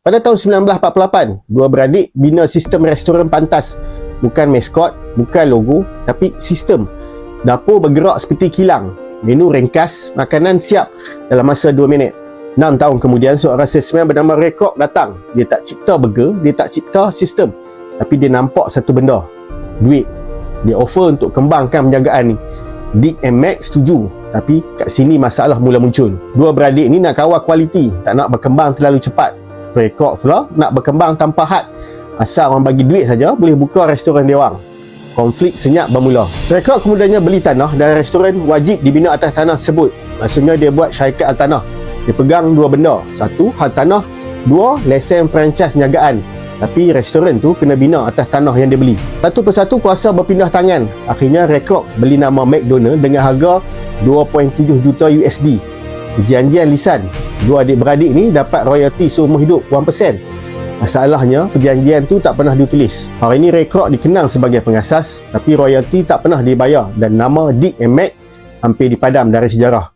Pada tahun 1948, dua beradik bina sistem restoran pantas. Bukan maskot, bukan logo, tapi sistem. Dapur bergerak seperti kilang. Menu ringkas, makanan siap dalam masa 2 minit. 6 tahun kemudian, seorang salesman bernama Kroc datang. Dia tak cipta burger, dia tak cipta sistem. Tapi dia nampak satu benda. Duit. Dia offer untuk kembangkan penjagaan ni. Dick and Mac setuju. Tapi kat sini masalah mula muncul. Dua beradik ni nak kawal kualiti, tak nak berkembang terlalu cepat. Rekod pula nak berkembang tanpa had. Asal orang bagi duit saja boleh buka restoran dia orang. Konflik senyap bermula. Rekod kemudiannya beli tanah dan restoran wajib dibina atas tanah tersebut. Maksudnya dia buat syarikat al-tanah. Dia pegang dua benda. Satu, hal tanah. Dua, lesen franchise penjagaan. Tapi restoran tu kena bina atas tanah yang dia beli. Satu persatu kuasa berpindah tangan. Akhirnya Rekod beli nama McDonald dengan harga 2.7 juta USD. Perjanjian lisan. Dua adik-beradik ni dapat royalty seumur hidup 1%. Masalahnya, perjanjian tu tak pernah ditulis. Hari ini Rekod dikenal sebagai pengasas, tapi royalty tak pernah dibayar dan nama Dick and Mac hampir dipadam dari sejarah.